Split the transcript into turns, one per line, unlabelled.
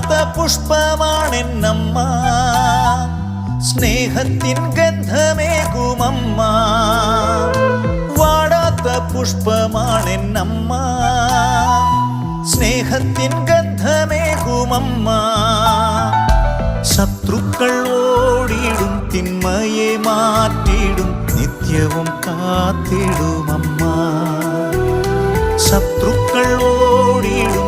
കാത്ത പുഷ്പമാണെന്നമ്മ. സ്നേഹത്തിൻ ഗന്ധമേകുമമ്മ. വാടാത്ത പുഷ്പമാണെന്നമ്മ. സ്നേഹത്തിൻ ഗന്ധമേകുമമ്മ. ശത്രുക്കൾ ഓടിയിടും തിന്മയെ മാറ്റിയിടും നിത്യവും കാത്തിടുമമ്മ. ശത്രുക്കൾ ഓടിയിടും